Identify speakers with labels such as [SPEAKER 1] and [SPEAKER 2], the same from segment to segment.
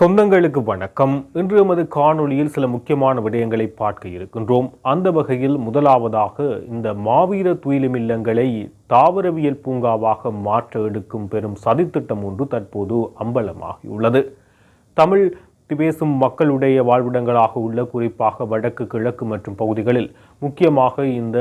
[SPEAKER 1] சொந்தங்களுக்கு வணக்கம். இன்று எமது காணொளியில் சில முக்கியமான விடயங்களை பார்க்க இருக்கின்றோம். அந்த வகையில் முதலாவதாக இந்த மாவீர துயிலும் இல்லங்களை தாவரவியல் பூங்காவாக மாற்ற எடுக்கும் பெரும் சதித்திட்டம் ஒன்று தற்போது அம்பலமாகியுள்ளது. தமிழ் பேசும் மக்களுடைய வாழ்விடங்களாக உள்ள குறிப்பாக வடக்கு கிழக்கு மற்றும் பகுதிகளில் முக்கியமாக இந்த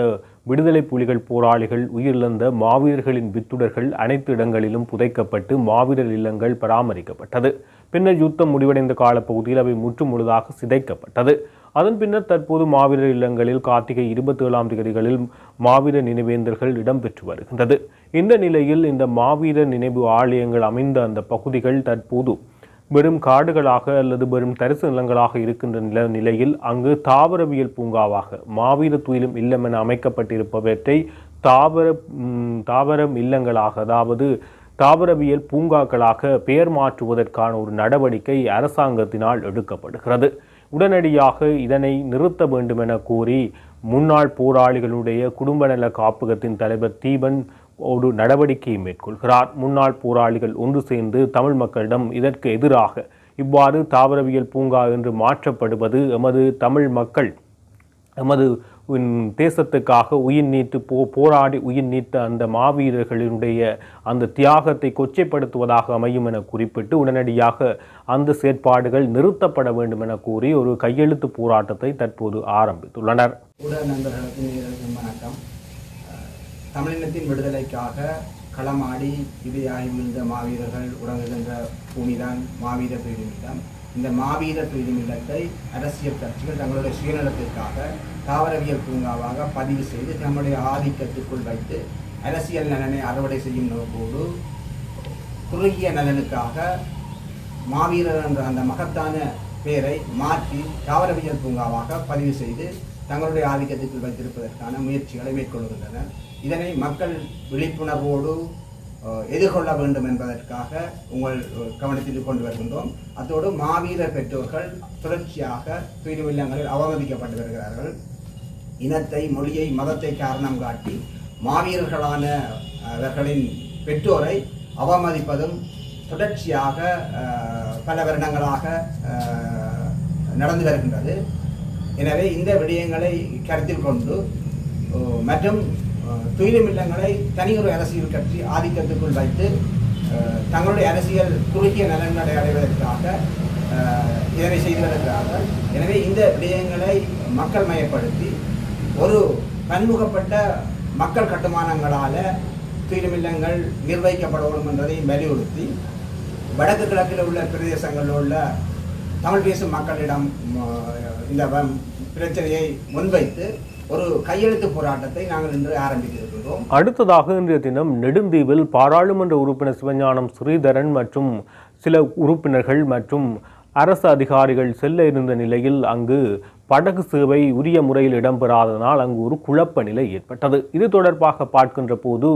[SPEAKER 1] விடுதலை புலிகள் போராளிகள் உயிரிழந்த மாவீரர்களின் வித்துடர்கள் அனைத்து இடங்களிலும் புதைக்கப்பட்டு மாவீரர் இல்லங்கள் பராமரிக்கப்பட்டது. பின்னர் யுத்தம் முடிவடைந்த காலப்பகுதியில் அவை முற்றுமுழுதாக சிதைக்கப்பட்டது. அதன் பின்னர் தற்போது மாவீரர் இல்லங்களில் கார்த்திகை இருபத்தி ஏழாம் தேதிகளில் மாவீரர் நினைவேந்தர்கள் இடம்பெற்று வருகின்றது. இந்த நிலையில் இந்த மாவீரர் நினைவு ஆலயங்கள் அமைந்த அந்த பகுதிகள் தற்போது வெறும் காடுகளாக அல்லது வெறும் தரிசு நிலங்களாக இருக்கின்ற நில நிலையில் அங்கு தாவரவியல் பூங்காவாக மாவீர துயிலும் இல்லம் என அமைக்கப்பட்டிருப்பவற்றை தாவர தாவரம் இல்லங்களாக அதாவது தாவரவியல் பூங்காக்களாக பெயர் மாற்றுவதற்கான ஒரு நடவடிக்கை அரசாங்கத்தினால் எடுக்கப்படுகிறது. உடனடியாக இதனை நிறுத்த வேண்டுமென கூறி முன்னாள் போராளிகளுடைய குடும்ப நல காப்பகத்தின் தலைவர் தீபன் ஒரு நடவடிக்கையை மேற்கொள்கிறார். முன்னாள் போராளிகள் ஒன்று சேர்ந்து தமிழ் மக்களிடம் இதற்கு எதிராக இவ்வாறு தாவரவியல் பூங்கா என்று மாற்றப்படுவது எமது தமிழ் மக்கள் எமது உம், தேசத்துக்காக உயிர் நீத்து போ போராடி உயிர் நீத்த அந்த மாவீரர்களினுடைய அந்த தியாகத்தை கொச்சைப்படுத்துவதாக அமையும் என குறிப்பிட்டு உடனடியாக அந்த செயற்பாடுகள் நிறுத்தப்பட வேண்டும் என கூறி ஒரு கையெழுத்து போராட்டத்தை தற்போது ஆரம்பித்துள்ளனர்.
[SPEAKER 2] ஊடக நண்பர்களுக்கு வணக்கம். தமிழினத்தின் விடுதலைக்காக களமாடி இதையாகி விழுந்த மாவீரர்கள் உறங்குகின்ற பூமிதான் மாவீர பீடுமில்லம் இந்த மாவீர பீடுமில்லத்தை அரசியல் கட்சிகள் தங்களுடைய சுயநலத்திற்காக தாவரவியல் பூங்காவாக பதிவு செய்து தம்முடைய ஆதிக்கத்திற்குள் வைத்து அரசியல் நலனை அறுவடை செய்யும் நோக்கோடு குறுகிய நலனுக்காக மாவீரர் என்ற அந்த மகத்தான பெயரை மாற்றி தாவரவியல் பூங்காவாக பதிவு செய்து தங்களுடைய ஆதிக்கத்திற்குள் வைத்திருப்பதற்கான முயற்சிகளை மேற்கொள்கின்றனர். இதனை மக்கள் விழிப்புணர்வோடு எதிர்கொள்ள வேண்டும் என்பதற்காக உங்கள் கவனத்தில் கொண்டு வருகின்றோம். அதோடு மாவீரர் பெற்றோர்கள் தொடர்ச்சியாக துயிலுமில்லங்களில் அவமதிக்கப்பட்டு வருகிறார்கள். இனத்தை மொழியை மதத்தை காரணம் காட்டி மாவீரர்களான அவர்களின் பெற்றோரை அவமதிப்பதும் தொடர்ச்சியாக பல வருடங்களாக நடந்து வருகின்றது. எனவே இந்த விடயங்களை கருத்தில் கொண்டு மற்றும் துயிலும் இல்லங்களை தனியொரு அரசியல் கட்சி ஆதிக்கத்துக்குள் வைத்து தங்களுடைய அரசியல் குறுகிய நலன்களை அடைவதற்காக இதனை செய்து வருகிறார்கள் எனவே இந்த விடயங்களை மக்கள் மயப்படுத்தி ஒரு பன்முகப்பட்ட மக்கள் கட்டுமானங்களால் துயிலுமில்லங்கள் நிர்வகிக்கப்படணும் என்பதை வலியுறுத்தி வடக்கு கிழக்கில் உள்ள பிரதேசங்களில் உள்ள தமிழ் பேசும் மக்களிடம் இந்த வ- பிரச்சனையை முன்வைத்து ஒரு கையெழுத்து போராட்டத்தை நாங்கள் இன்று ஆரம்பித்திருக்கிறோம்.
[SPEAKER 1] அடுத்ததாக இன்றைய தினம் நெடுந்தீவில் பாராளுமன்ற உறுப்பினர் சிவஞானம் ஸ்ரீதரன் மற்றும் சில உறுப்பினர்கள் மற்றும் அரசு அதிகாரிகள் செல்ல இருந்த நிலையில் அங்கு படகு சேவை உரிய முறையில் இடம்பெறாததனால் அங்கு ஒரு குழப்ப நிலை ஏற்பட்டது. இது தொடர்பாக பார்க்கின்ற போது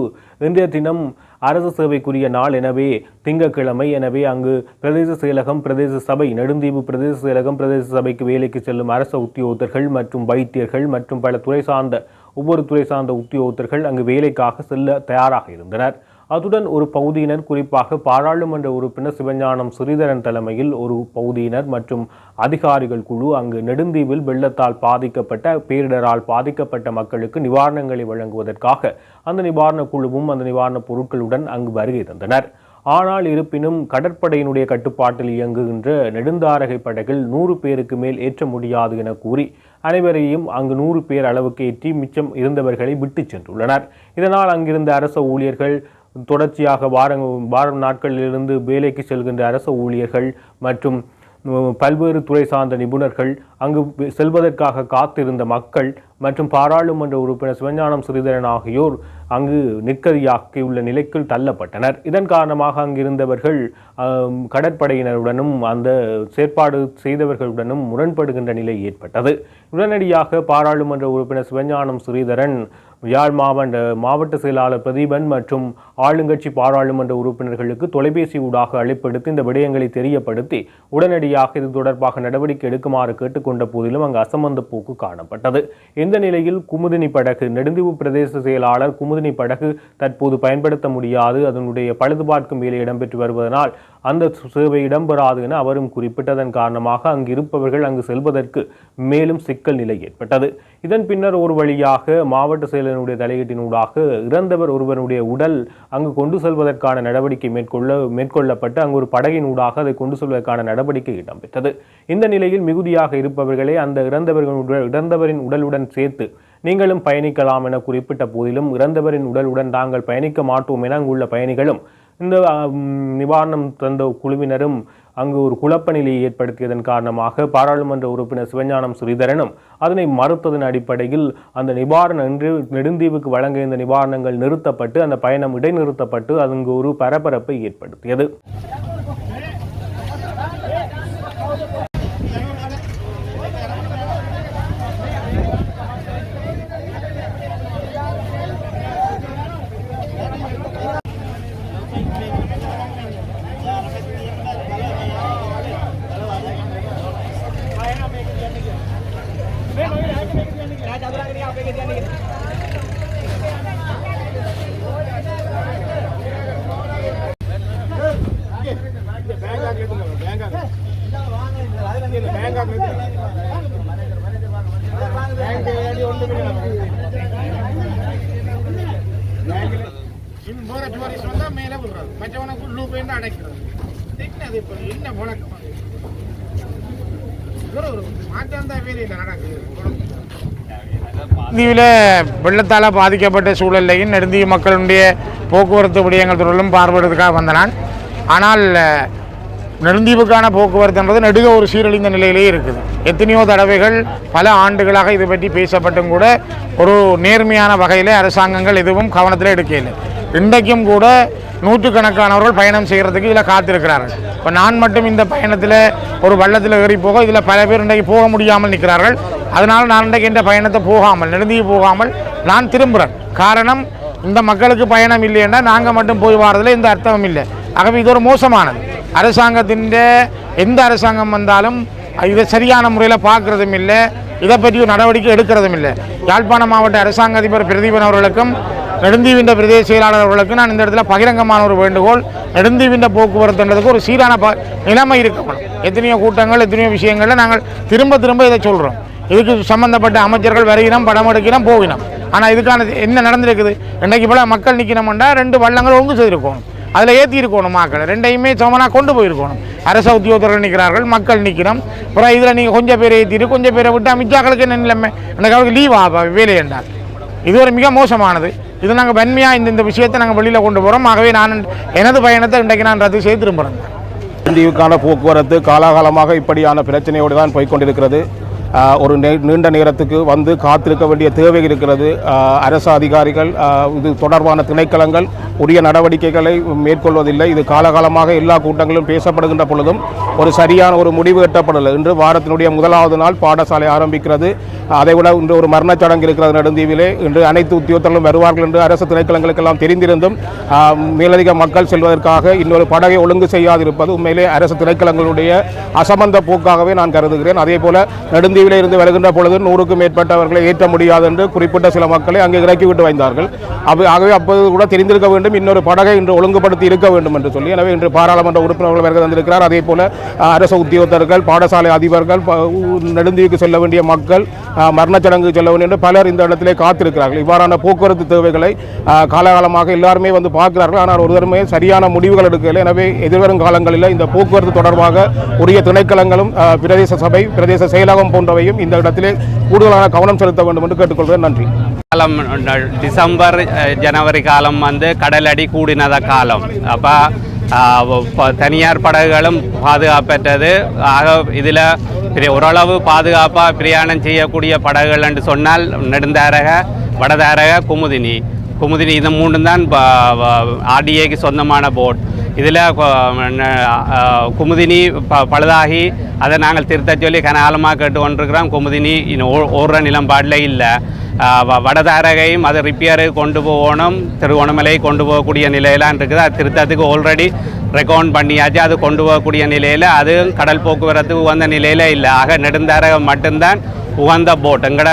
[SPEAKER 1] இன்றைய தினம் அரசு சேவைக்குரிய நாள் எனவே திங்கட்கிழமை. எனவே அங்கு பிரதேச செயலகம் பிரதேச சபை நெடுந்தீவு பிரதேச செயலகம் பிரதேச சபைக்கு வேலைக்கு செல்லும் அரச உத்தியோகத்தர்கள் மற்றும் வைத்தியர்கள் மற்றும் பல துறை சார்ந்த ஒவ்வொரு துறை சார்ந்த உத்தியோகத்தர்கள் அங்கு வேலைக்காக செல்ல தயாராக இருந்தனர். அதுடன் ஒரு பகுதியினர் குறிப்பாக பாராளுமன்ற உறுப்பினர் சிவஞானம் ஸ்ரீதரன் தலைமையில் ஒரு பகுதியினர் மற்றும் அதிகாரிகள் குழு அங்கு நெடுந்தீவில் வெள்ளத்தால் பாதிக்கப்பட்ட பேரிடரால் பாதிக்கப்பட்ட மக்களுக்கு நிவாரணங்களை வழங்குவதற்காக அந்த நிவாரண குழுவும் அந்த நிவாரணப் பொருட்களுடன் அங்கு வருகை தந்தனர். ஆனால் இருப்பினும் கடற்படையினுடைய கட்டுப்பாட்டில் இயங்குகின்ற நெடுந்தாரகை படகில் நூறு பேருக்கு மேல் ஏற்ற முடியாது என கூறி அனைவரையும் அங்கு நூறு பேர் அளவுக்கு ஏற்றி மிச்சம் இருந்தவர்களை விட்டுச் சென்றுள்ளனர். இதனால் அங்கிருந்த அரச ஊழியர்கள் தொடர்ச்சியாக வாரம் வாரம் நாட்களிலிருந்து வேலைக்கு செல்கின்ற அரச ஊழியர்கள் மற்றும் பல்வேறு துறை சார்ந்த நிபுணர்கள் அங்கு செல்வதற்காக காத்திருந்த மக்கள் மற்றும் பாராளுமன்ற உறுப்பினர் சிவஞானம் ஸ்ரீதரன் ஆகியோர் அங்கு நிற்கதியாக்கியுள்ள நிலைக்குள் தள்ளப்பட்டனர். இதன் காரணமாக அங்கிருந்தவர்கள் கடற்படையினருடனும் அந்த செயற்பாடு செய்தவர்களுடனும் முரண்படுகின்ற நிலை ஏற்பட்டது. உடனடியாக பாராளுமன்ற உறுப்பினர் சிவஞானம் ஸ்ரீதரன் யாழ் மாவட்ட மாவட்ட செயலாளர் பிரதீபன் மற்றும் ஆளுங்கட்சி பாராளுமன்ற உறுப்பினர்களுக்கு தொலைபேசி ஊடாக அழைப்படுத்தி இந்த விடயங்களை தெரியப்படுத்தி உடனடியாக இது தொடர்பாக நடவடிக்கை எடுக்குமாறு கேட்டுக்கொண்ட போதிலும் அங்கு அசமந்த போக்கு காணப்பட்டது. இந்த நிலையில் குமுதினி படகு நெடுந்தீவு பிரதேச செயலாளர் குமுதினி படகு தற்போது பயன்படுத்த முடியாது. அதனுடைய பழுதுபார்க்கும் வேலை இடம்பெற்று வருவதனால் அந்த சேவை இடம்பெறாது என அவரும் குறிப்பிட்டதன் காரணமாக அங்கு இருப்பவர்கள் அங்கு செல்வதற்கு மேலும் சிக்கல் நிலை ஏற்பட்டது. இதன் பின்னர் ஒரு வழியாக மாவட்ட செயலனுடைய தலையீட்டினூடாக இறந்தவர் ஒருவருடைய உடல் அங்கு கொண்டு செல்வதற்கான நடவடிக்கை மேற்கொள்ள மேற்கொள்ளப்பட்டு அங்கு ஒரு படகினூடாக அதை கொண்டு செல்வதற்கான நடவடிக்கை இடம்பெற்றது. இந்த நிலையில் மிகுதியாக இருப்பவர்களே அந்த இறந்தவர்களுடன் இறந்தவரின் உடலுடன் சேர்த்து நீங்களும் பயணிக்கலாம் என குறிப்பிட்ட போதிலும் இறந்தவரின் உடலுடன் தாங்கள் பயணிக்க மாட்டோம் என அங்குள்ள பயணிகளும் இந்த நிவாரணம் தந்த குழுவினரும் அங்கு ஒரு குழப்ப நிலையை ஏற்படுத்தியதன் காரணமாக பாராளுமன்ற உறுப்பினர் சிவஞானம் ஸ்ரீதரனும் அதனை மறுத்ததன் அடிப்படையில் அந்த நிவாரணம் என்று நெடுந்தீவுக்கு வழங்க இந்த நிவாரணங்கள் நிறுத்தப்பட்டு அந்த பயணம் இடைநிறுத்தப்பட்டு அங்கு ஒரு பரபரப்பை ஏற்படுத்தியது.
[SPEAKER 3] இன்னும் வந்தா மேலே விடுறது மற்றவனுக்கு உள்ளூர் போயிட்டு அடைக்கிறது என்னது இப்போ என்ன முழக்கம் அது? ஒரு மாற்றம் தான் வேலையில் நடக்குது தீவில் வெள்ளத்தால் பாதிக்கப்பட்ட சூழலையும் நெடுந்தீவு மக்களுடைய போக்குவரத்து விடயங்கள் தொடர்பிலும் பார்வையிறதுக்காக வந்த நான் ஆனால் நெடுந்தீவுக்கான போக்குவரத்து போக்குவரத்துன்றது நெடுக ஒரு சீரழிந்த நிலையிலே இருக்குது. எத்தனையோ தடவைகள் பல ஆண்டுகளாக இது பற்றி பேசப்பட்டும் கூட ஒரு நேர்மையான வகையில் அரசாங்கங்கள் எதுவும் கவனத்தில் எடுக்கலை இன்றைக்கும் கூட நூற்றுக்கணக்கானவர்கள் பயணம் செய்கிறதுக்கு இதில் காத்திருக்கிறார்கள். இப்போ நான் மட்டும் இந்த பயணத்தில் ஒரு வள்ளத்தில் ஏறி போக இதில் பல பேர் இன்றைக்கு போக முடியாமல் நிற்கிறார்கள். அதனால் நான் இன்றைக்கு இந்த பயணத்தை போகாமல் நெடுந்தீவு போகாமல் நான் திரும்புகிறேன் காரணம் இந்த மக்களுக்கு பயணம் இல்லைன்னா நாங்கள் மட்டும் போய் வாரதில் எந்த அர்த்தமும் இல்லை. ஆகவே இது ஒரு மோசமானது. அரசாங்கத்தின் எந்த அரசாங்கம் வந்தாலும் இதை சரியான முறையில் பார்க்குறதும் இல்லை இதை பற்றி ஒரு நடவடிக்கை எடுக்கிறதும் இல்லை. யாழ்ப்பாண மாவட்ட அரசாங்க அதிபர் பிரதீபன் அவர்களுக்கும் நெடுந்தீவின்ற பிரதேச செயலாளர் அவர்களுக்கும் நான் இந்த இடத்துல பகிரங்கமான ஒரு வேண்டுகோள் நெடுந்தீவின்ற போக்குவரத்துன்றதுக்கு ஒரு சீரான ப நிலைமை இருக்கணும். எத்தனையோ கூட்டங்கள் எத்தனையோ விஷயங்களில் நாங்கள் திரும்ப திரும்ப இதை சொல்கிறோம் இதுக்கு சம்மந்தப்பட்ட அமைச்சர்கள் வருகிறோம் படம் எடுக்கிறோம் போகிறோம் ஆனால் இதுக்கான என்ன நடந்திருக்குது? இன்றைக்கு போல மக்கள் நிற்கணும்னா ரெண்டு வள்ளங்கள் ஒன்று செய்திருக்கணும் அதில் ஏற்றி இருக்கணும் மக்களை ரெண்டையுமே சமனாக கொண்டு போயிருக்கணும். அரச உத்தியோகத்தர்கள் நிற்கிறார்கள் மக்கள் நிற்கிறோம். அப்புறம் இதில் நீங்கள் கொஞ்சம் பேரை ஏற்றிட்டு கொஞ்சம் பேரை விட்டு மிச்சாக்களுக்கு என்ன நிலைமை? எனக்கு அவருக்கு லீவ் ஆ வேலை என்றால் இது ஒரு மிக மோசமானது. இது நாங்கள் வன்மையாக இந்த இந்த விஷயத்தை நாங்கள் வெளியில் கொண்டு போகிறோம் ஆகவே நான் எனது பயணத்தை இன்றைக்கு நான் ரத்து செய்து திரும்புகிறேன்
[SPEAKER 4] தீவுக்கான போக்குவரத்து காலாகாலமாக இப்படியான பிரச்சனையோடு தான் போய்கொண்டிருக்கிறது ஒரு நெ- நீண்ட நேரத்துக்கு வந்து காத்திருக்க வேண்டிய தேவை இருக்கிறது. அரசு அதிகாரிகள் இது தொடர்பான திணைக்களங்கள் உரிய நடவடிக்கைகளை மேற்கொள்வதில்லை. இது காலகாலமாக எல்லா கூட்டங்களும் பேசப்படுகின்ற பொழுதும் ஒரு சரியான ஒரு முடிவு எட்டப்படலை. இன்று வாரத்தினுடைய முதலாவது நாள் பாடசாலை ஆரம்பிக்கிறது. அதைவிட இன்று ஒரு மரணச் சடங்கு இருக்கிறது நெடுந்தீவிலே. இன்று அனைத்து உத்தியோகத்தர்களும் வருவார்கள் என்று அரசு திணைக்களங்களுக்கெல்லாம் தெரிந்திருந்தும் மேலதிக மக்கள் செல்வதற்காக இன்னொரு படகை ஒழுங்கு செய்யாதிருப்பது உண்மையிலே அரசு திணைக்களங்களுடைய அசமந்த போக்காகவே நான் கருதுகிறேன். அதே போல நெடுந்தீவிலே இருந்து வருகின்ற பொழுது நூறுக்கும் மேற்பட்டவர்களை ஏற்ற முடியாது என்று குறிப்பிட்ட சில மக்களை அங்கே இறக்கிவிட்டு வந்தார்கள். அவை ஆகவே அப்போது கூட தெரிந்திருக்க வேண்டும் இன்னொரு படகை இன்று ஒழுங்குபடுத்தி இருக்க வேண்டும் என்று சொல்லி. எனவே இன்று பாராளுமன்ற உறுப்பினர்கள் வருகை தந்திருக்கிறார். அதே போல அரசு உத்தியோகத்தர்கள் பாடசாலை அதிபர்கள் நெடுந்தீவுக்கு செல்ல வேண்டிய மக்கள் மரணச்சடங்கு சடங்கு செல்ல வேண்டும் பலர் இந்த இடத்திலே காத்திருக்கிறார்கள். இவ்வாறான போக்குவரத்து தேவைகளை காலகாலமாக எல்லாருமே வந்து பார்க்கிறார்கள். ஆனால் ஒருவருமே சரியான முடிவுகள் எடுக்கவில்லை. எனவே எதிர்வரும் காலங்களில் இந்த போக்குவரத்து தொடர்பாக உரிய திணைக்களங்களும் பிரதேச சபை பிரதேச செயலகம் போன்றவையும் இந்த இடத்திலே கூடுதலான கவனம் செலுத்த வேண்டும் என்று கேட்டுக்கொள்கிறேன். நன்றி.
[SPEAKER 5] காலம் டிசம்பர் ஜனவரி காலம் வந்து கடலடி கூடினத காலம். அப்போ தனியார் படகுகளும் பாதுகாப்பற்றது. ஆக இதில் ஓரளவு பாதுகாப்பாக பிரயாணம் செய்யக்கூடிய படகுகள் என்று சொன்னால் நெடுந்தாரக வடதாரக குமுதினி. குமுதினி இது மூன்று தான் ஆர்டிஏக்கு சொந்தமான போட். இதில் குமுதினி ப பழுதாகி அதை நாங்கள் திருத்த சொல்லி கனகாலமாக கேட்டு கொண்டிருக்கிறோம் குமுதினி இன்னும் ஓ- ஓடுற நிலம்பாடில் இல்லை. வடதாரகையும் அதை ரிப்பேருக்கு கொண்டு போகணும் திருவோணமலை கொண்டு போகக்கூடிய நிலையெல்லாம் இருக்குது. அது திருத்தத்துக்கு ஆல்ரெடி ரெக்கவுண்ட் பண்ணியாச்சு. அது கொண்டு போகக்கூடிய நிலையில் அதுவும் கடல் போக்குவரத்துக்கு உகந்த நிலையில் இல்லை. ஆக நெடுந்தாரகம் மட்டும்தான் உகந்த போட் எங்கட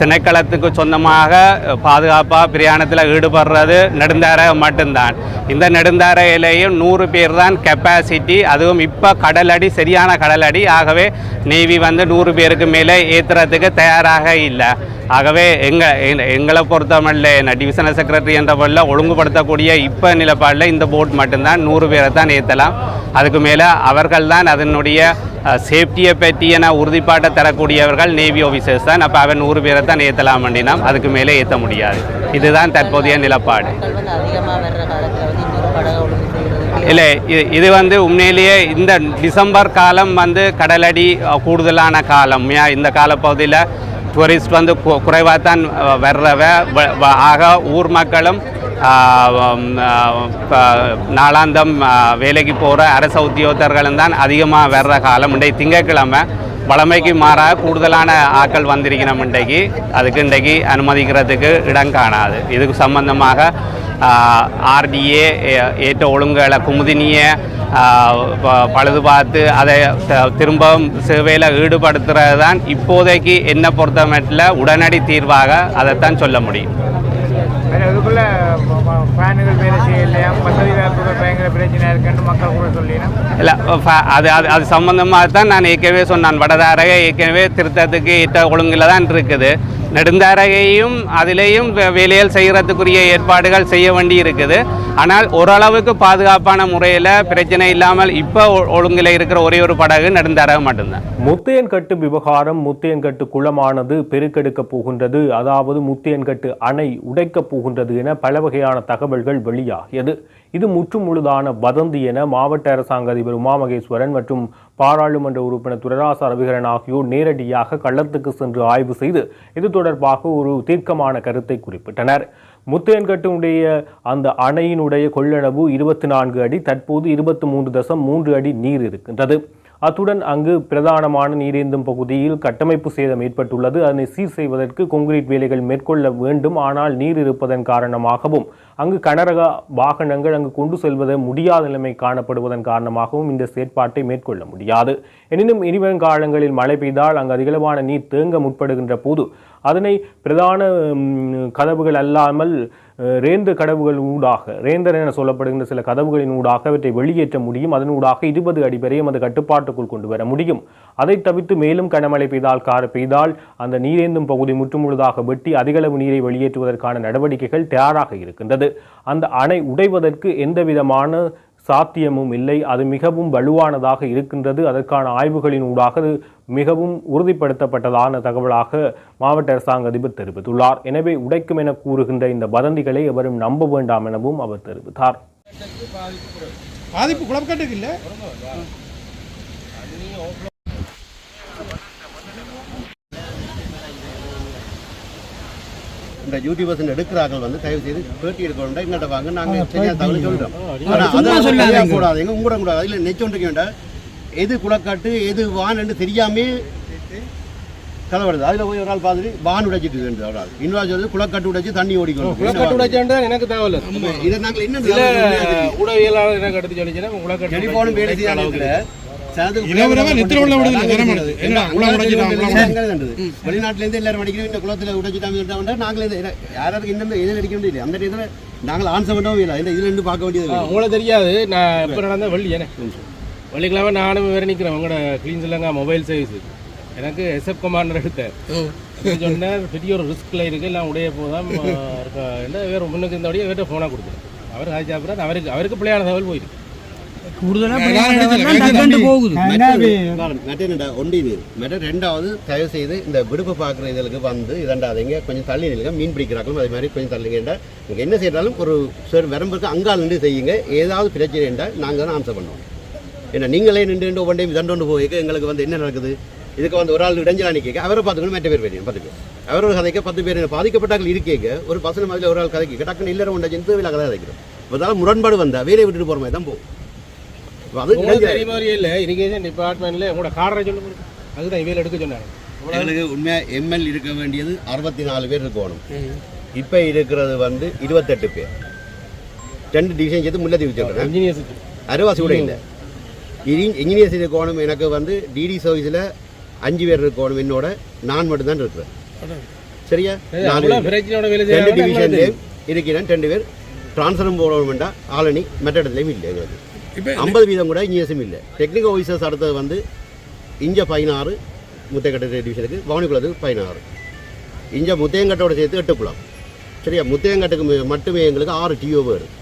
[SPEAKER 5] திணைக்களத்துக்கு சொந்தமாக பாதுகாப்பாக பிரயாணத்தில் ஈடுபடுறது நெடுந்தாரை மட்டும்தான். இந்த நெடுந்தாரையிலேயும் நூறு பேர் தான் கெப்பாசிட்டி அதுவும் இப்போ கடலடி சரியான கடலடி. ஆகவே நேவி வந்து நூறு பேருக்கு மேலே ஏற்றுறதுக்கு தயாராக இல்லை. ஆகவே எங்கள் எங்களை பொறுத்தமல்ல என்ன டிவிஷனல் செக்ரட்டரி என்ற பொருளில் ஒழுங்குபடுத்தக்கூடிய இப்போ நிலப்பாடில் இந்த போட் மட்டும்தான் நூறு பேரை தான் ஏற்றலாம் அதுக்கு மேலே அவர்கள் தான் அதனுடைய சேஃப்டியை பற்றியன உறுதிப்பாட்டை தரக்கூடியவர்கள் நேவி ஆஃபீஸர்ஸ் தான். அப்போ அவன் நூறு பேரை தான் ஏற்றலாம் அப்படின்னா அதுக்கு மேலே ஏற்ற முடியாது. இதுதான் தற்போதைய நிலப்பாடு. இல்லை இது இது வந்து உண்மையிலேயே இந்த டிசம்பர் காலம் வந்து கடலடி கூடுதலான காலம். ஏன் இந்த காலப்பகுதியில் டூரிஸ்ட் வந்து குறைவாக தான் வர்றவ வ- வ- ஆக ஊர் மக்களும் நாளாந்தம் வேலைக்கு போகிற அரச உத்தியோகத்தர்களும் தான் அதிகமாக வர்ற காலம். இன்றைக்கு திங்கட்கிழமை வழமைக்கு மாறாக கூடுதலான ஆக்கள் வந்திருக்கணும் இன்றைக்கு. அதுக்கு இன்றைக்கு அனுமதிக்கிறதுக்கு இடம் காணாது. இதுக்கு சம்பந்தமாக ஆர்டிஏ ஏற்ற ஒழுங்குகளை குமுதினியை பழுது பார்த்து அதை திரும்பவும் சேவையில் ஈடுபடுத்துறது தான் இப்போதைக்கு என்னை பொறுத்தமட்டில் உடனடி தீர்வாக அதைத்தான் சொல்ல முடியும்.
[SPEAKER 3] வேறு இதுக்குள்ளே ஃபேனுகள் வேலை செய்யலையா வசதி வாய்ப்புகள் பயங்கர பிரச்சனை இருக்குன்னு மக்கள் கூட சொல்லினா.
[SPEAKER 5] இல்லை அது அது அது சம்பந்தமாக தான் நான் ஏற்கனவே சொன்னான். வடதாரகை ஏற்கனவே திருத்தத்துக்கு ஏற்ற ஒழுங்கில் தான் இருக்குது. நெடுந்தாரகையும் அதிலேயும் வே- வேலைகள் செய்கிறதுக்குரிய ஏற்பாடுகள் செய்ய வேண்டி இருக்குது ஆனால் ஓரளவுக்கு பாதுகாப்பான முறையில் பிரச்சனை இல்லாமல் இப்போ ஒழுங்கில் இருக்கிற ஒரே ஒரு படகு நெடுந்தாரகம் மட்டும்தான்.
[SPEAKER 1] முத்தையன்கட்டு விவகாரம் முத்தையன்கட்டு குளமானது பெருக்கெடுக்கப் போகின்றது. அதாவது முத்தையன்கட்டு அணை உடைக்கப் போகின்றது என பல வகையான தகவல்கள் வெளியாகியது. இது முற்றுமுழுதான வதந்தி என மாவட்ட அரசாங்க அதிபர் உமாமகேஸ்வரன் மற்றும் பாராளுமன்ற உறுப்பினர் துரராச ரவிகரன் ஆகியோர் நேரடியாக கள்ளத்துக்கு சென்று ஆய்வு செய்து இது தொடர்பாக ஒரு தீர்க்கமான கருத்தை குறிப்பிட்டனர். முத்தையன்கட்டுடைய அந்த அணையினுடைய கொள்ளளவு இருபத்தி நான்கு அடி தற்போது இருபத்தி மூன்று தசம் மூன்று அடி நீர் இருக்கின்றது. அத்துடன் அங்கு பிரதானமான நீரேந்தும் பகுதியில் கட்டமைப்பு சேதம் ஏற்பட்டுள்ளது. அதனை சீர் செய்வதற்கு கொங்கிரீட் வேலைகள் மேற்கொள்ள வேண்டும். ஆனால் நீர் இருப்பதன் காரணமாகவும் அங்கு கனரக வாகனங்கள் அங்கு கொண்டு செல்வது முடியாத நிலைமை காணப்படுவதன் காரணமாகவும் இந்த செயற்பாட்டை மேற்கொள்ள முடியாது. எனினும் இனிவரும் காலங்களில் மழை பெய்தால் அங்கு அதிகளவான நீர் தேங்க முற்படுகின்ற போது அதனை பிரதான கதவுகள் அல்லாமல் ரேந்த கடவுகள் ஊடாக ரேந்தர் என சொல்லப்படுகின்ற சில கதவுகளின் ஊடாக அவற்றை வெளியேற்ற முடியும். அதன் ஊடாக இருபது அடி வரையும் அது கட்டுப்பாட்டுக்குள் கொண்டு வர முடியும். அதை தவிர்த்து மேலும் கனமழை பெய்தால் கார பெய்தால் அந்த நீரேந்தும் பகுதி முற்றுமுழுதாக வெட்டி அதிகளவு நீரை வெளியேற்றுவதற்கான நடவடிக்கைகள் தயாராக இருக்கின்றது. அந்த அணை உடைவதற்கு எந்தவிதமான சாத்தியமும் இல்லை. அது மிகவும் வலுவானதாக இருக்கின்றது. அதற்கான ஆய்வுகளின் ஊடாக அது மிகவும் உறுதிப்படுத்தப்பட்டதான தகவலாக மாவட்ட அரசாங்க அதிபர் தெரிவித்துள்ளார். எனவே உடைக்கும் என கூறுகின்ற இந்த வதந்திகளை எவரும் நம்ப வேண்டாம் எனவும் அவர் தெரிவித்தார்.
[SPEAKER 6] பாதிப்பு குளக்கட்டுக்கு இல்லை?
[SPEAKER 7] இந்த யூடியூபர்ஸ் எடுக்கிறார்கள் வந்து தயவு செய்து பேட்டி எடுக்க வேண்டாம் எங்கிட்ட வாங்க நாங்க சரியா தகவல் சொல்றோம். ஆனா அதை சரியா கூடாது எங்க கூட கூடாது. இல்ல நெச்சொன்றிக்க வேண்டாம் எது குளக்காட்டு எது வான் என்று தெரியாமே கதை வருது அதுல போய் ஒரு ஆள் பார்த்துட்டு வான் உடைச்சிட்டு இருக்கு ஒரு ஆள் இன்னொரு சொல்லி குளக்காட்டு உடைச்சு தண்ணி ஓடிக்கணும்
[SPEAKER 6] குளக்கட்டு உடைச்சாண்டா எனக்கு தேவையில்ல
[SPEAKER 7] இதை நாங்கள் என்ன
[SPEAKER 6] சில உடவியலாளர் எனக்கு எடுத்து சொல்லிச்சுன்னா குளக்கட்டு
[SPEAKER 7] டெலிஃபோனும் வேலை செய்யாத
[SPEAKER 6] இரவு நித்திர உள்ள விடுதலை
[SPEAKER 7] வெளிநாட்டுல இருந்து எல்லாரும் அடிக்கிறோம் இந்த குளத்துல உடைச்சிட்டாங்க நாங்களே இந்த- யாராருக்கு இந்த இதில் அடிக்க முடியல அந்த இடத்துல நாங்கள் ஆன்சர் பண்ணவும் இல்லை. இந்த இதுல இருந்து பார்க்க வேண்டியது.
[SPEAKER 6] உங்களுக்கு தெரியாது. நான் எப்போ நடந்த வெள்ளி என்ன? வெள்ளிக்கிழமை நானும் வேறு நிற்கிறேன் உங்களோட க்ளீன்ஸ் இல்லைங்க மொபைல் சர்வீஸ் எனக்கு எஸ்எஃப் கமாண்டர் எடுத்தேன் சொன்னார் பெரிய ஒரு ரிஸ்கில் இருக்கு. எல்லாம் உடைய போதான் இருக்கா. என்ன வேறு முன்னுக்கு இருந்தபடியே வேறு ஃபோனாக கொடுத்தேன். அவர் சாப்பிட்றாரு அவருக்கு அவருக்கு பிள்ளையான தகவல் போயிருக்கு.
[SPEAKER 7] ரெண்டாவது தயவு செய்து இந்த விடுப்பு பார்க்குற இதுகளுக்கு வந்து இரண்டாவதுங்க கொஞ்சம் தள்ளி நில்லுங்க மீன் பிடிக்கிறாங்களும் அதே மாதிரி கொஞ்சம் தள்ளுங்கண்டா நீங்கள் என்ன செய்தாலும் ஒரு சார் வரம்புக்கு அங்கால் நின்று செய்யுங்க ஏதாவது பிரச்சனை இருந்தால் நாங்கள் தான் ஆன்சர் பண்ணுவோம் ஏன்னா நீங்களே நின்று ஒவ்வொரு டைம் தண்டோண்டு போய் எங்களுக்கு வந்து என்ன நடக்குது இதுக்கு வந்து ஒரு ஆள் இடைஞ்சலா நிற்க அவரை பார்த்துக்கணும் மற்ற பேர் தெரியும் பத்து பேர் அவர் ஒரு கதைக்க பத்து பேர் பாதிக்கப்பட்டார்கள் இருக்கேங்க ஒரு பசங்க மாதிரி ஒரு ஆள் கதைக்கு டக்குன்னு இல்லற ஒன்றை ஜெந்து வேலை கதை கதைக்கிறோம் அதனால முரண்பாடு வந்தா வேலையை விட்டுட்டு போகிற மாதிரி தான் போகும் அது
[SPEAKER 6] இல்லை. இரிகேஷன் டிபார்ட்மெண்ட்டில் உங்களோட கார்டரை சொல்ல அதுதான் இவையில் எடுக்க சொன்னாங்க
[SPEAKER 7] எங்களுக்கு உண்மையாக எம்எல் இருக்க வேண்டியது அறுபத்தி நாலு பேர் இருக்கணும். இப்போ இருக்கிறது வந்து இருபத்தெட்டு பேர். ரெண்டு டிவிஷன் சேர்த்து முல்லைத்தீவு சொல்கிறேன்
[SPEAKER 6] இன்ஜினியர்ஸ்
[SPEAKER 7] அரைவாசி கூட இல்லை. இன்ஜினியர்ஸ் இருக்கணும் எனக்கு வந்து டிடி சர்வீஸில் அஞ்சு பேர் இருக்கணும். என்னோட நான் மட்டும்தான் இருக்கிறேன். சரியா? ரெண்டு டிவிஷன்லேயும் இருக்கிறேன். ரெண்டு பேர். ட்ரான்ஸ்ஃபரும் போடணும்டா. ஆளணி மற்ற இடத்துலையும் இல்லை. எங்களுக்கு ஐம்பது வீதம் கூட இங்கேசும் இல்லை. டெக்னிக்கல் ஆஃபீஸர்ஸ் அடுத்தது வந்து இஞ்ச பதினாறு முத்தையங்கட்டை டிவிஷனுக்கு பவனிக்குளத்துக்கு பதினாறு. இஞ்ச முத்தையங்கட்டோட சேர்த்து எட்டு குளம். சரியா? முத்தையங்கட்டுக்கு மட்டுமே எங்களுக்கு ஆறு டிஓ வரும்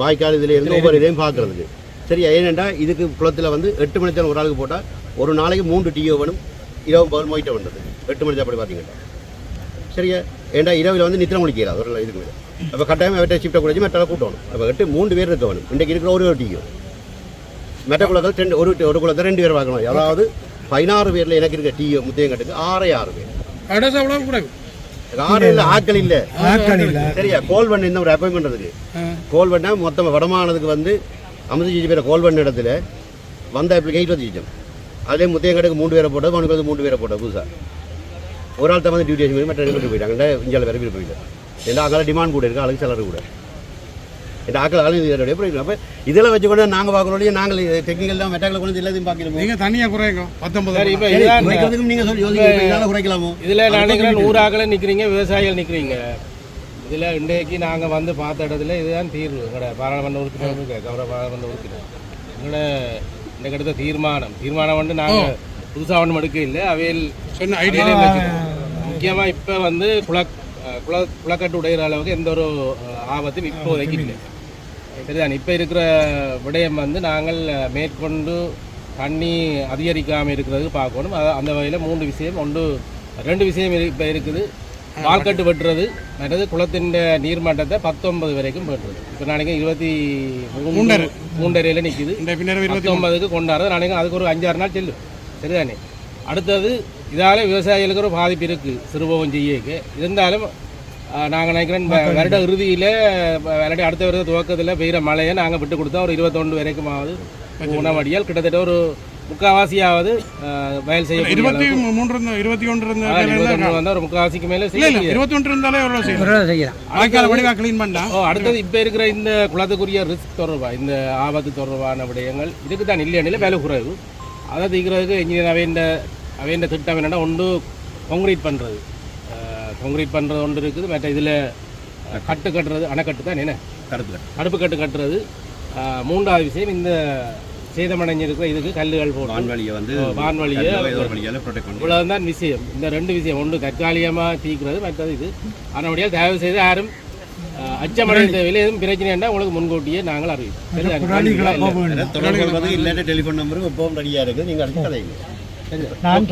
[SPEAKER 7] வாய்க்கால் இதில் இருந்து ஒவ்வொரு இதையும் பார்க்குறதுக்கு. சரியா? ஏனெண்டா இதுக்கு குளத்தில் வந்து எட்டு மணி நேரம் ஒரு ஆளுக்கு போட்டால் ஒரு நாளைக்கு மூன்று டிஓ வேணும். இரவு பகல் மொயிட்ட பண்ணுறது எட்டு மணி அப்படி பார்த்தீங்கன்னா சரியா? ஏண்டா இரவில் வந்து நித்திர முடிக்கிறார் ஒரு இதுக்கு மேலே. அப்போ கட்டாயம் அவர்கிட்ட ஷிஃப்ட்டை குறைச்சி மெட்டால கூட்டணும். அப்போ எட்டு மூன்று பேர் இருக்க வேணும். இன்றைக்கு இருக்கிற ஒரு ஒரு டிஓ மெட்ட குளத்தில் ரெண்டு ஒரு ஒரு குளத்தில் ரெண்டு பேர் பார்க்கணும் அதாவது பதினாறு பேரில் எனக்கு இருக்க டிஓ முத்தையங்கட்டுக்கு ஆறே ஆறு பேர். ஆறு இல்லை ஆட்கள் இல்லை. சரியா? கோல் பண்ண இந்த ஒரு அப்பாயின்மெண்ட் இருக்கு கோல் பண்ண மொத்தம் வடமானதுக்கு வந்து ஐம்பத்தஞ்சு பேரை கோல் பண்ண இடத்துல வந்த அப்ளிகேஷன் வச்சுச்சோம் அதே முத்தையங்கட்டுக்கு மூணு பேரை போட்டது அவனுக்கு வந்து மூணு பேரை போட்டது புதுசாக ஒரு ஆள் தான் வந்து டியூட்டி மற்ற ரெண்டு பேர் போயிட்டாங்க. இஞ்சால வேறு பேர் போயிட்டாங்க. ஏன்னா அங்கே டிமாண்ட் கூட இருக்குது ஆளுக்கு சேலரி கூட. இந்த ஆக்கள் ஆளு இதோடைய போயிடும் அப்போ இதெல்லாம் வச்சுக்கொண்டு நாங்கள் பார்க்குறோம் நாங்கள் டெக்னிக்கல் தான் மெட்டாக்களை கொண்டு எல்லாத்தையும் பார்க்கணும்?
[SPEAKER 3] நீங்க தனியா குறைங்க. பத்தொன்பது
[SPEAKER 6] சரி இப்போ
[SPEAKER 7] குறைக்கிறதுக்கும் நீங்கள் சொல்லி யோசிக்கிறீங்க குறைக்கலாமோ?
[SPEAKER 6] இதில் நான் நினைக்கிறேன் நூறாக்களை நிற்கிறீங்க விவசாயிகள் நிற்கிறீங்க இதில் இன்றைக்கு நாங்கள் வந்து பார்த்த இடத்துல இதுதான் தீர்வு. எங்களோட பாராளுமன்ற உறுப்பினர் கௌரவ பாராளுமன்ற உறுப்பினர். எங்களோட இந்த எடுத்த தீர்மானம். தீர்மானம் வந்து நாங்கள் புதுசாக ஒன்றும் எடுக்க இல்லை அவையில் சொன்ன ஐடியா. முக்கியமாக இப்போ வந்து குள அஹ், குள குளக்கட்டு உடையிற அளவுக்கு எந்த ஒரு ஆபத்தும் இப்போதைக்கு இல்லை. சரிதான். இப்போ இருக்கிற விடயம் வந்து நாங்கள் மேற்கொண்டு தண்ணி அதிகரிக்காமல் இருக்கிறதுக்கு பார்க்கணும். அந்த வகையில் மூன்று விஷயம். ஒன்று ரெண்டு விஷயம் இப்போ இருக்குது. வால்கட்டு வெட்டுறது. மற்றது குளத்தின் நீர்மட்டத்தை பத்தொன்பது வரைக்கும் வெட்டுறது. இப்போ நாளைக்கு இருபத்தி மூன்று மூன்றரையில் நிற்கிது பத்தொன்பதுக்கு கொண்டாடுறது. நாளைக்கு அதுக்கு ஒரு அஞ்சாறு நாள் செல்லும். சரிதானே? அடுத்தது இதால் விவசாயிகளுக்கு ஒரு பாதிப்பு இருக்குது சிறுபவம் செய்யக்கு. இருந்தாலும் நாங்கள் நினைக்கிறேன் வருட இறுதியில் விளையாடி அடுத்த வருட துவக்கத்தில் பெய்கிற மழையை நாங்கள் விட்டு கொடுத்தா ஒரு இருபத்தொன்று வரைக்குமாவது உணவடியால் கிட்டத்தட்ட ஒரு முக்காவாசியாவது வயல் செய்ய
[SPEAKER 3] இருபத்தி மூன்று இருபத்தி ஒன்று இருந்த
[SPEAKER 6] இருபத்தொன்று வந்து ஒரு முக்காவாசிக்கு மேலே.
[SPEAKER 3] இருபத்தி ஒன்று இருந்தாலே
[SPEAKER 8] செய்யலாம்.
[SPEAKER 3] கிளீன் பண்ணா?
[SPEAKER 6] ஓ அடுத்தது இப்போ இருக்கிற இந்த குளத்துக்குரிய ரிஸ்க் தொடர்பா இந்த ஆபத்து தொடர்பான விடயங்கள் இதுக்கு தான் இல்லையானில் விலை குறைவு. அதை தீர்க்கிறதுக்கு இன்ஜினியர் அவைண்ட அவைண்ட திட்டம் என்னென்னா ஒன்று கான்கிரீட் பண்ணுறது கான்கிரீட் பண்ணுறது ஒன்று இருக்குது மற்ற இதில் கட்டு கட்டுறது அணைக்கட்டு தான் என்ன?
[SPEAKER 7] தடுப்பு
[SPEAKER 6] தடுப்பு கட்டு கட்டுறது. மூன்றாவது விஷயம் இந்த சேதமடைஞ்சிருக்கிற இதுக்கு கல்லுகள் போட்டு
[SPEAKER 7] வான்வழியை வந்து
[SPEAKER 6] வான்வழியை இவ்வளவுதான் விஷயம். இந்த ரெண்டு விஷயம் ஒன்று தற்காலிகமாக தீர்க்கிறது மற்றது இது. அதனுடைய தயவு செய்து யாரும் அச்சமடைய தேவையில்லை. எதுவும் பிரச்சனை இருந்தால் உங்களுக்கு முன்கூட்டியே நாங்கள் அறிவிப்போம்.
[SPEAKER 7] தொடர்பு இல்லாட்ட டெலிஃபோன் நம்பரும் எப்பவும் ரெடியாக இருக்குது. நீங்கள் அடுத்து கதைங்க
[SPEAKER 8] நான்